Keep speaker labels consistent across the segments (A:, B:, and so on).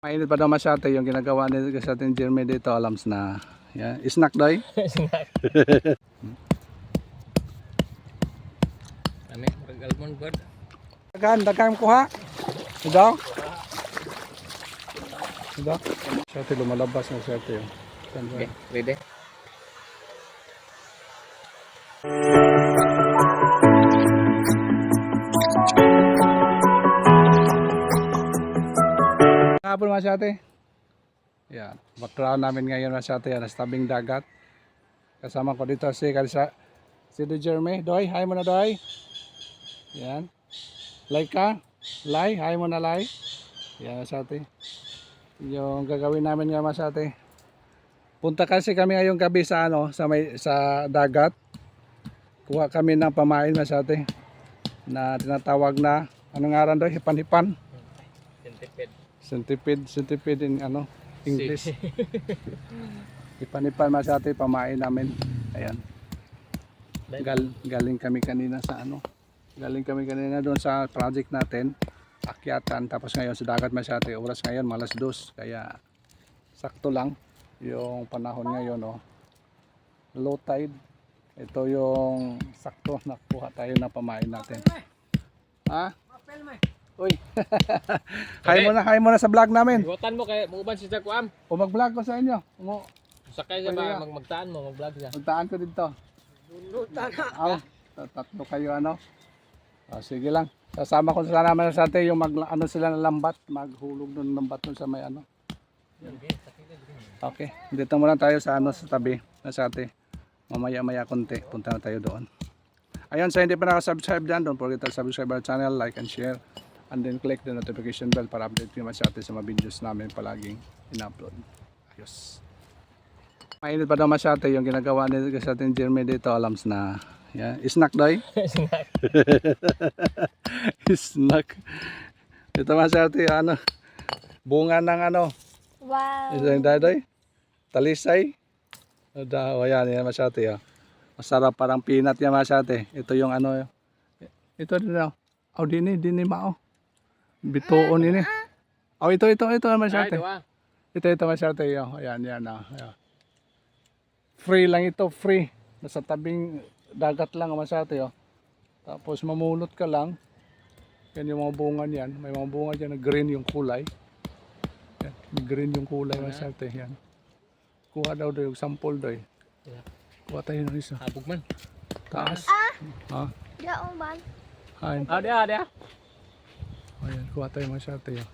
A: Mainit pa daw masyado yung ginagawa ni sa ating Jeremy dito, alams na. Yan. Snack doy.
B: Kami, murag almond bird.
A: Dagan, dagan kuha. Ito. Ito. Siyate lumalabas na siyate yun.
B: Okay, ready?
A: Hapon mga siyate. Yan. Background namin ngayon mga siyate. Yan. Tabing dagat. Kasama ko dito si Kalisa. Si Do Jeremy. Doy, hi mo na Doy. Yan. Like ka. Lai, hi mo na Lai. Yan mga siyate. Yung gagawin namin nga mga siyate. Punta kasi kami ngayong gabi sa ano, sa may sa dagat. Kuha kami ng pamain mga siyate. Na tinatawag na anong ngaran doy? Hipan-hipan.
B: Centipede.
A: Centipede, centipede in ano, English. Ipanipan mas ate pamain namin. Ayan. Gal, galing kami kanina sa ano. Galing kami kanina doon sa project natin. Akyatan. Tapos ngayon sa dagat mas ate. Oras ngayon malas dos. Kaya sakto lang yung panahon ngayon. Oh. Low tide. Ito yung sakto nakuha tayo na pamain natin. Ha? Uy. hi mo na, hi mo na sa vlog namin.
B: Iwatan mo kay muuban si Jaguam.
A: O mag-vlog ko sa inyo. Umo,
B: Sakay siya
A: Pwede
B: ba mag magtaan mo, mag-vlog siya.
A: magtaan ko dito. Aw, tat- tatlo kayo ano. O, sige lang. Sasama ko sana naman sa atin yung mag, ano sila ng lambat. Maghulog ng lambat dun sa may ano. Yan. Okay. Dito muna tayo sa ano sa tabi na sa atin. Mamaya maya konti. Punta na tayo doon. Ayun, sa hindi pa nakasubscribe dyan, don't forget to subscribe our channel, like and share. And then click the notification bell para update kayo sa atin sa mga videos namin palaging in-upload. Ayos. Mainit pa daw masyado yung ginagawa ni sa ating Jeremy dito, alams na. Yan. Snack doy. Snack. Ito masyado yung ano. Bunga ng ano.
C: Wow.
A: Ito yung dadoy. Talisay. Daw, ayan, yan masyado yun. Masarap parang peanut yan masyado. Ito yung ano. Ito din daw. Oh, dini, dini mao. Bituon ini. Oh, ito, ito, ito
B: Ay,
A: masyado.
B: diwa.
A: Ito, ito masyado yun. Ayan, yan. Oh. Ayan. Free lang ito, free. Nasa tabing dagat lang masyado yun. Tapos mamulot ka lang. Yan yung mga bunga niyan. May mga bunga dyan na green yung kulay. Yan, green yung kulay masyado. Yan. Kuha daw yung sample daw. eh.
B: Yeah.
A: Kuha tayo ng isa.
B: Habog man.
A: Taas. Ha?
C: Daong man.
A: Ayan.
B: Ah, dia, dia.
A: Ayan, kuha tayo masyado yun.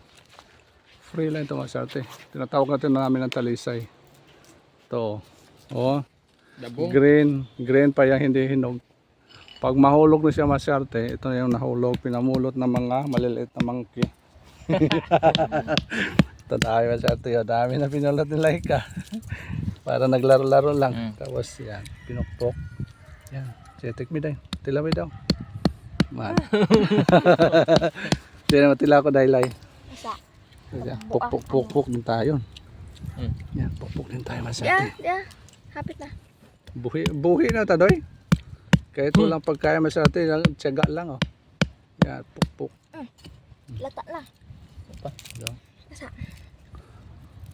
A: Free lang ito masyado. Tinatawag natin na namin ng talisay. Ito. Oh.
B: Dabong.
A: Green, green pa yung hindi hinog. Pag mahulog na siya masyarte, ito na yung nahulog, pinamulot ng mga maliliit na monkey. ito dami masyarte yun. Dami na pinulot ni Laika. Para naglaro-laro lang.
B: Mm.
A: Tapos yan, pinukpok. Yan, chetek mi daw. Tila mi daw. Man. Hindi na matila ko dahil ay.
C: Isa.
A: Yan, Pukpuk, pukpuk din tayo.
B: Mm.
A: Yan, pukpuk din tayo
C: Yeah,
A: masyarte.
C: yeah. Hapit na.
A: Buhi, buhi na tadoy. Kahit walang pagkaya lang, tiyaga lang oh. Yan, pukpuk.
C: Lata na.
A: No?
C: Nasa.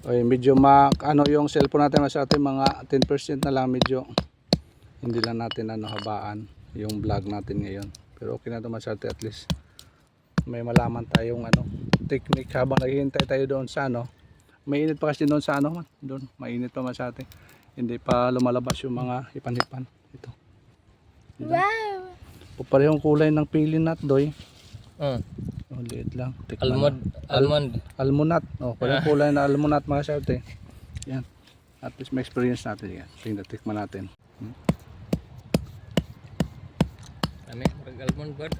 A: Oy, medyo mak ano yung cellphone natin masyado mga 10% na lang medyo hindi lang natin ano habaan yung vlog natin ngayon. Pero okay na to masyado at least may malaman tayong ano technique habang naghihintay tayo doon sa ano. Mainit pa kasi doon sa ano, doon mainit pa masyado. Hindi pa lumalabas yung mga hipan-hipan. Ito.
C: Wow.
A: Parehong kulay ng pili nut doy.
B: Mm.
A: Oh, liit lang. Tikman
B: Almond, almond.
A: Almonat. Oh, parang kulay na almonat mga syarte. Yan. At least may experience natin yan. Sige, natikman natin.
B: Kami, murag almond bird.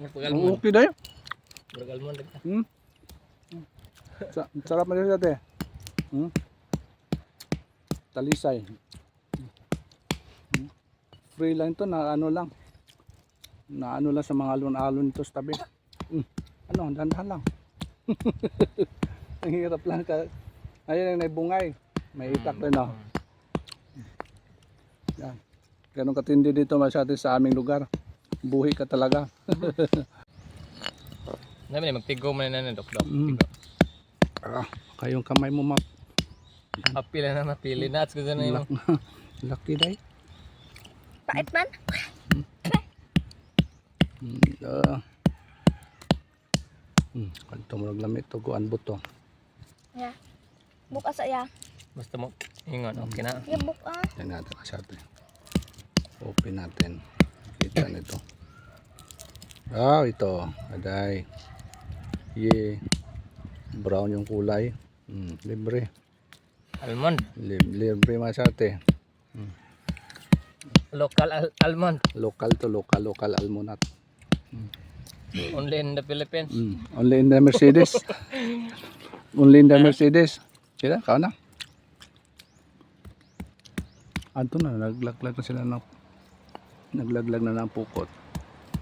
B: Almond.
A: Okay dayo.
B: Murag almond. din.
A: Hmm? Sa sarap mo dito. Hmm? Talisay. Hmm. Free lang ito na ano lang. Na ano lang sa mga alon-alon ito sa tabi. Hmm. Ano, dandahan lang. Ang hirap lang ka. Ayun ang naibungay. May itak din oh. Yan. Ganun katindi dito masyado sa aming lugar. Buhi ka talaga.
B: Namin, magtigo man na na, dok, dok.
A: Mm. Ah, kayong kamay mo map.
B: Apila na mapili na. At kung na yung
A: Lucky day.
C: Pait man.
A: Hmm, ah. Hmm, kanto mo naglamit to kuan buto.
C: Ya. Buka sa ya.
B: basta mo ingon. Okay na.
C: Ya buka.
A: Yan natin kasi. Open natin. Kita nito. Ah, ito. Aday. Ye. Brown yung kulay. Hmm, libre.
B: Almond.
A: Lib- libre masate.
B: Local al- almond.
A: Local to local, local almonat.
B: Only in the Philippines.
A: Mm. Only in the Mercedes. Only in the Mercedes. Sila, kao na. Anto na, naglaglag na sila ng naglaglag na ng pukot.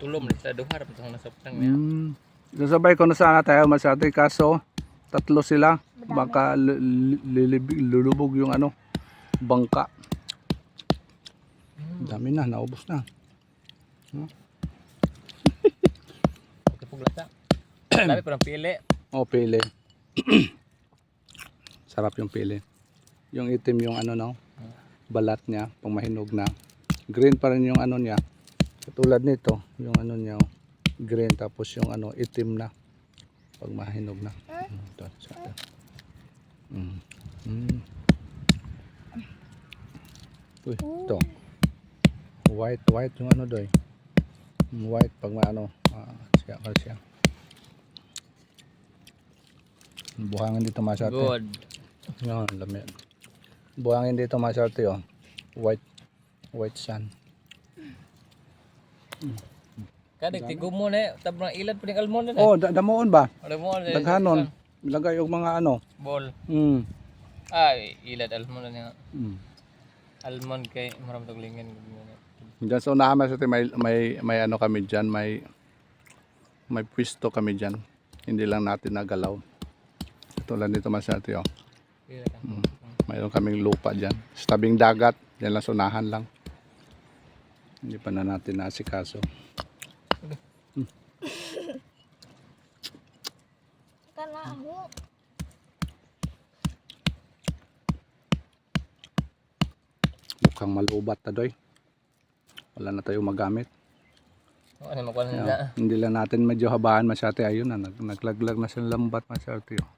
B: Tulom na sa duhar. Matang nasaptang niya.
A: Mm. Sasabay ko na sana tayo masate kaso tatlo sila baka lulubog yung ano bangka. Dami na, naubos na.
B: Okay po lasa. Dami parang pili.
A: Oh, pili. Sarap yung pili. Yung itim yung ano no, balat niya, pang mahinog na. Green pa rin yung ano niya. Katulad nito, yung ano niya, oh, green tapos yung ano, itim na. Pag mahinog na. Ito, sa atin. Mm. Mm. Uy, ito. White, white yung ano doy. Mm, White pag maano, ah, siya ka siya. Buhangin dito masarte.
B: Good.
A: Yan, lamig. Buhangin dito masarte oh. White, white sun.
B: Kada tigumo na. Tabang ilad pa ng almond na.
A: Oh, da damoon ba?
B: Ano mo?
A: Daghanon. Ilagay yung mga ano.
B: Ball.
A: Mm.
B: Ay, ilad almond na.
A: Mm.
B: Almond kay maram taglingan.
A: Diyan sa unahan masarte may, may, may ano kami dyan, may may pwisto kami dyan. Hindi lang natin nagalaw. Tulad dito masarte oh. Mm. Mayroon kaming lupa dyan. Sa tabing dagat, yan lang sunahan lang. Hindi pa na natin nasikaso.
C: Kana ako.
A: Mukhang malubat na doy. Wala na tayong magamit.
B: Ano mo kuha
A: Kaya,
B: nila?
A: hindi lang natin medyo habaan masyate. Ayun na, nag, naglaglag na sa lambat masyate. Oh.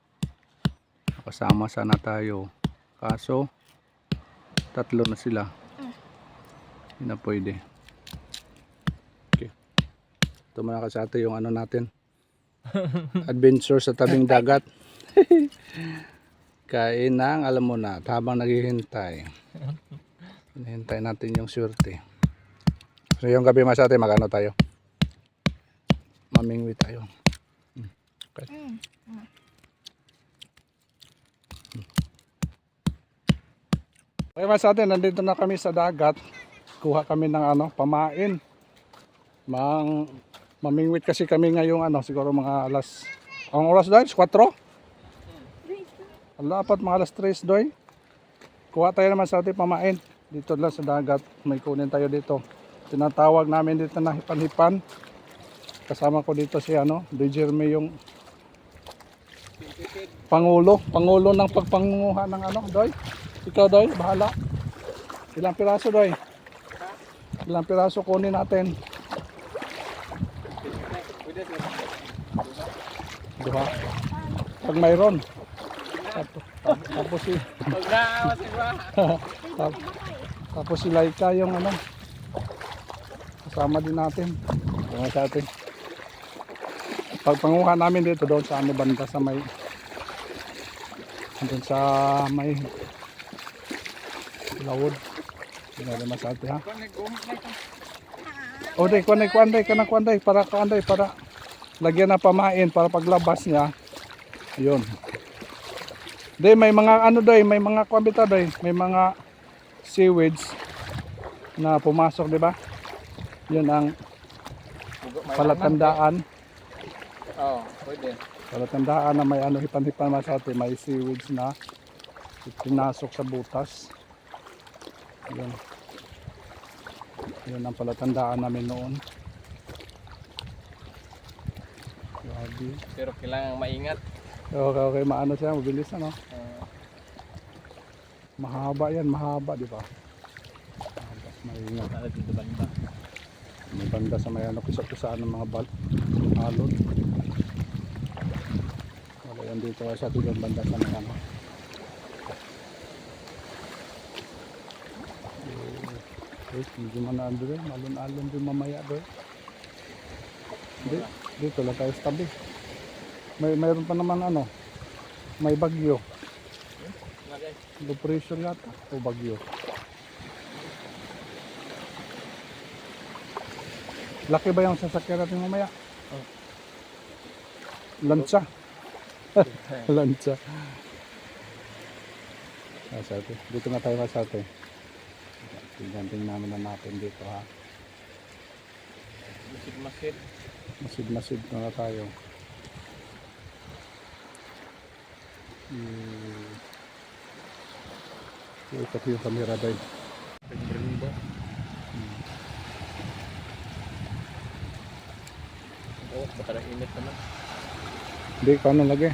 A: Nakasama sana tayo. Kaso, tatlo na sila. Hindi na pwede. Ito muna kasate yung ano natin. Adventure sa tabing dagat. Kain ng, alam mo na, habang naghihintay. Hinihintay natin yung swerte. So yung gabi masate, magano tayo? Mamingwi tayo. Hmm. Okay.
C: Mm.
A: Okay masate, nandito na kami sa dagat. Kuha kami ng ano, pamain. Mang mamingwit kasi kami ngayong ano, siguro mga alas ang oras doy, 4? Ala, mga alas 3 doy. Kuha tayo naman sa ating pamain. Dito lang sa dagat, may kunin tayo dito. Tinatawag namin dito na hipan-hipan. Kasama ko dito si ano, De Jeremy yung Pangulo, Pangulo ng pagpangunguha ng ano, Doy. Ikaw, Doy, bahala. Ilang piraso, Doy? Ilang piraso kunin natin? Diba? Pag mayroon. Tapos, tapos si
B: Pag naawa si ba?
A: Tap- tapos si Laika yung ano. Kasama din natin. Kasama sa atin. Pagpanguha namin dito doon sa ano banda sa may doon sa may lawod. Naman sa atin ha. O day, kuanday, kuanday, kanang kuanday, para kuanday, para lagyan na pamain para paglabas niya. Yun. Day, may mga ano doy, may mga kwambita doy, may mga seaweeds na pumasok, di ba? Yun ang palatandaan,
B: Oo, pwede.
A: palatandaan na may ano hipan-hipan mas atin, may seaweeds na pinasok sa butas. Yun. Yun ang palatandaan namin noon. Grabe.
B: Pero kailangan maingat.
A: Okay, okay, maano siya, mabilis ano.
B: Ah,
A: Mahaba yan, mahaba, di ba? Mahaba, Maingat.
B: Nakala dito banda.
A: May banda sa may ano, kisa-kisaan ng mga bal alon. Wala yan dito sa tugang banda sa may ano. Eh, eh, medyo manaan doon, alon-alon din mamaya doon. Di- Dito lang tayo sa tabi. May mayroon pa naman ano, may bagyo. Depression yata o bagyo. Laki ba yung sasakyan natin mamaya?
B: Oh.
A: Lansa. Lansa. Masate. Dito na tayo masate. Tingnan tingnan namin na natin dito ha.
B: Masid-masid.
A: Masid-masid na tayo. Hmm. Ikot yung camera dahil.
B: Ring-ring ba? Oo, baka na init naman.
A: Hindi ko ano lagi.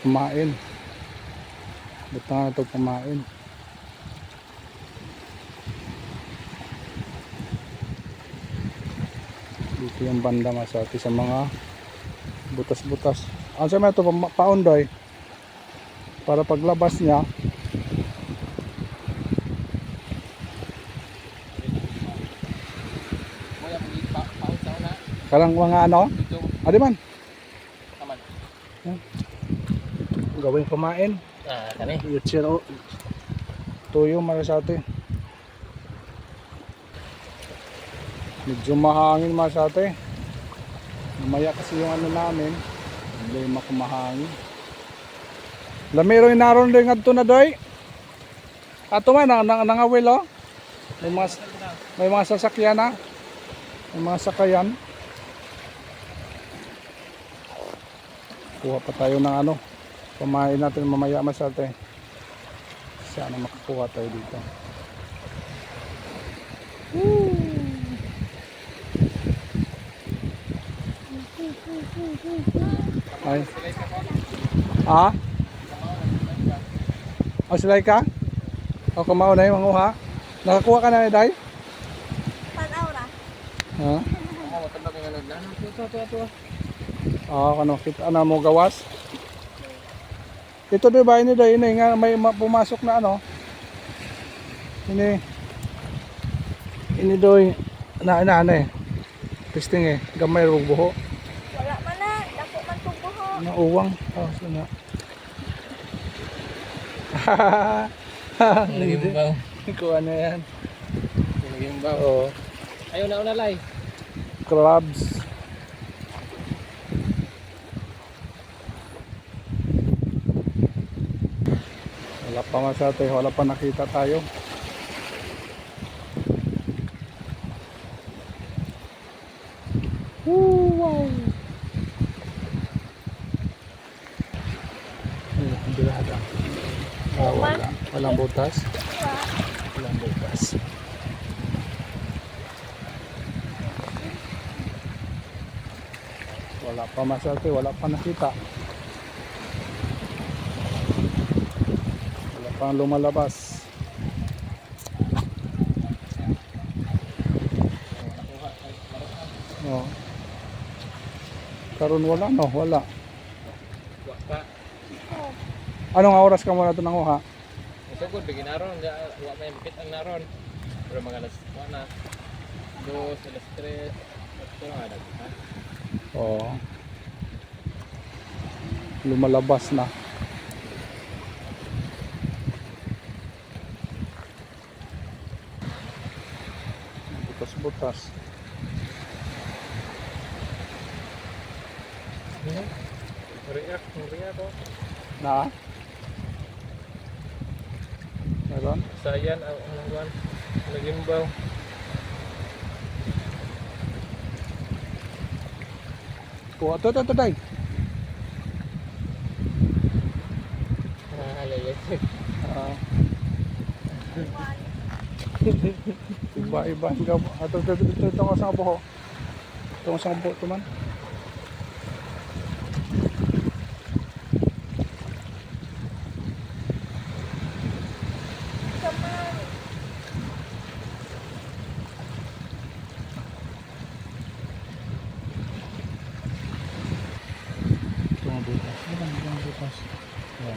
A: Kumain. Ba't na ito kumain? Dito yung banda masati sa mga butas-butas. Ano sa mga ito? Pa- Paundoy. Para paglabas niya,
B: sa
A: kalang mga ano? Adi man,
B: taman.
A: gawing kumain.
B: Ah, kani.
A: Yutsiro. Tuyo marasate. Medyo mahangin masate. Mamaya kasi yung ano namin. Hindi makumahangin. Lamiro yung naroon din nga na doy. Ato man, nang, nang, nangawil oh. May mga, may mga sasakyan na. May mga sakayan. Kuha pa tayo ng ano. Pamain natin mamaya masate. Sana makakuha tayo dito. Ay. Ah? O silay ka? O kumao na yung manguha? Nakakuha ka na ni Day?
C: Tanaw ra.
A: Ha?
B: Oo, matandang yung ano. Ano, ito, ito, ito.
A: Ah, ano, kita ano mo gawas? Ito di ba ini Day, ini nga may ma- pumasok na ano? Ini Ini doy na na ano eh. Testing eh, gamay ro buho.
C: Wala man na. Dako man kong buho.
A: Na uwang. Oh, sana.
B: Ba?
A: Ko ano yan?
B: Ba?
A: Oo.
B: Ayaw na una, lay.
A: Crabs. Wala pa atin, wala pa nakita tayo. Woo, wow. Ay, bilada. Ah, wala. Walang butas. Walang butas. Wala pa masarte, wala pa nakita. Wala pa lumalabas. Oh. Karon wala no, wala. Anong oras ka muna ito nanguha?
B: Masugod, bigyan naron. Ya, Wa may bukit ang naron. Pero mga alas, wa na. Dos, alas tres. Ito nga, ha?
A: Oo. Lumalabas na. Butas-butas.
B: React, react ko.
A: Na? Meron?
B: Sayan, ang one. Nagimbaw.
A: Kuha. Ito, ito, ito, day.
B: Ah, alalay.
A: Ah. Iba-iba. Ito, ito, ito, ito, ito, ang isang buho. Ito ang isang buho, ito man. Yan.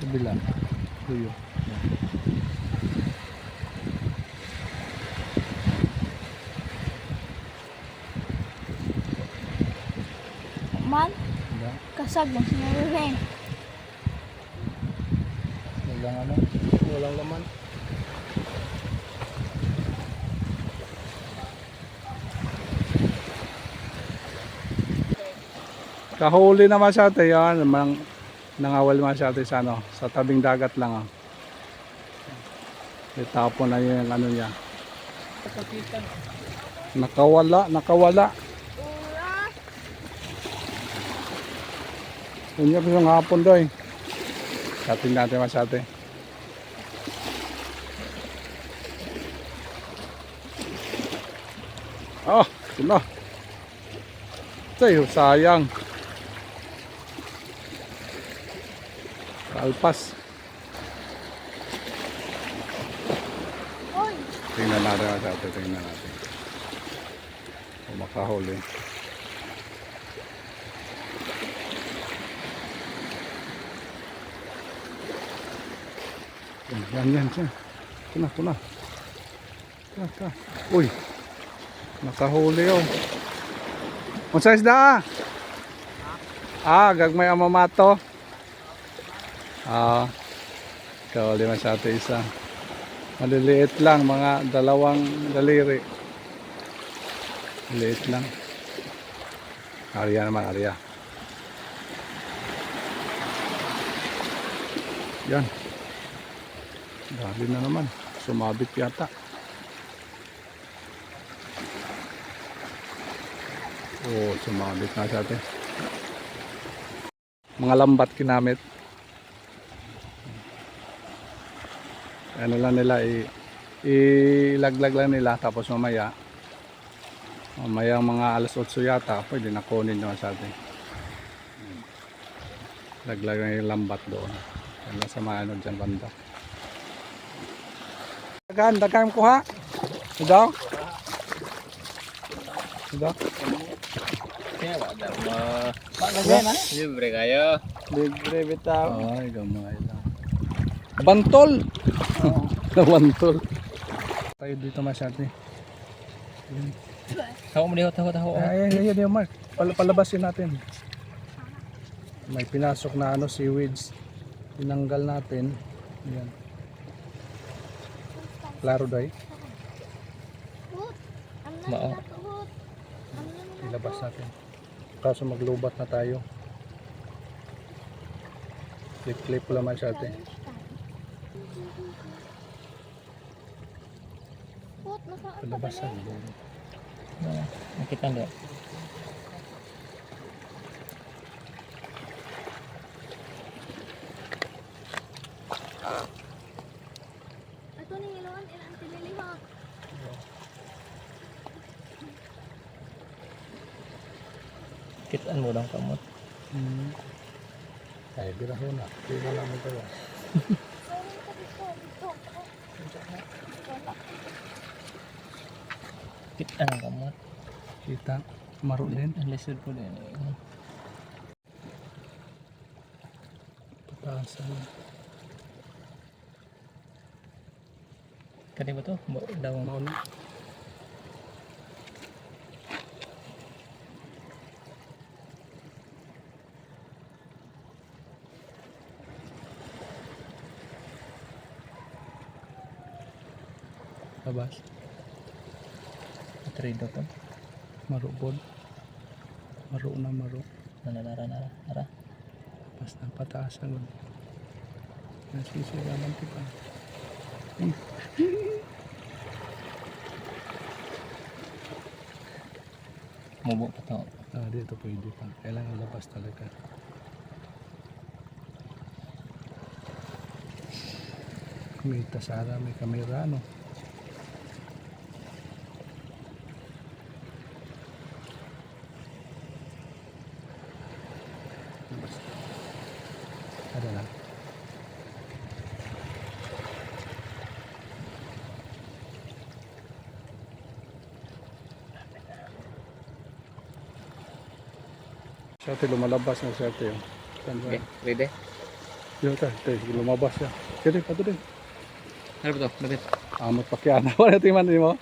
A: Kabila. Tuyo. Yan.
C: Man,
A: Diba?
C: kasag mo sinurihin.
A: Walang ano? Walang laman. Kahuli naman sa atin, yan, mang, nangawal naman sa atin sa, ano, sa tabing dagat lang. Oh. Itapon na yun yung ano niya. Nakawala, nakawala. Yun yung yung hapon doy. Satin natin mas ate. Oh, ito na. Tayo, sayang. Alpas.
C: oy,
A: Tingnan natin mas ate, tingnan natin. Kung makahuli. Yan, yan, yan. yan. Kuna, kuna. Ka, ka. Uy. Nakahuli oh. Unsa isda? Ah, gagmay ang mamato. Ah. Kahuli man sa atin isa. Maliliit lang, mga dalawang daliri. Maliit lang. Arya naman, Arya. Yan. Dali na naman. Sumabit yata. Oo, sumabit na sa atin. Mga lambat kinamit. Ano lang nila, i ilaglag lang nila tapos mamaya mamaya mga alas 8 yata pwede na kunin naman sa atin. Laglag na yung lambat doon. Yan sa mga ano dyan banda. Dagan, dagan kuha. Ito? Ito?
B: Kaya wala mo.
A: Yan.
B: Libre kayo.
A: Libre bitaw. Ay, gamay lang. Bantol! Bantol. Tayo dito masyado.
B: Tahu mo diho, tahu tahu.
A: Ay, ay, ay, ay, Mark. Pal palabasin natin. May pinasok na ano, seaweeds. Tinanggal natin. Ayan. Klaro
C: na
B: Mao.
A: Ilabas natin. Kaso maglubat na tayo. Clip-clip lang man siya ate.
C: Hut, nasaan ka
A: Palabas
C: ba
A: na.
B: Nakita ndio.
C: Ito ni Iluan, ilang tinilihok.
B: Kitaan mo lang kamot.
A: Hmm. Ay, biraho na. Tingnan na namin tayo.
C: Sorry ka dito, dito. Wala.
B: Kitaan ang kamot.
A: Kita. Maro din.
B: Ang lisod po din.
A: Patasan.
B: Kani ba to? Daw.
A: Mauna. Labas.
B: Trade ko.
A: Maro pod. Maro na maro.
B: Nanara nara. Ara.
A: Basta pataasan. Nasisigaman ko pa.
B: Mubo pa to.
A: Ah, dito pwede pa. Kailangan labas talaga. May tasara, may kamera, no? Labas. Ada lang. Sa ate lumalabas oh. Saan ba?
B: Okay, ready?
A: Yun ta, ate, lumabas siya. Kaya pato din.
B: Ano ba to? Lapit.
A: Amot pa kaya na. Wala tingnan mo.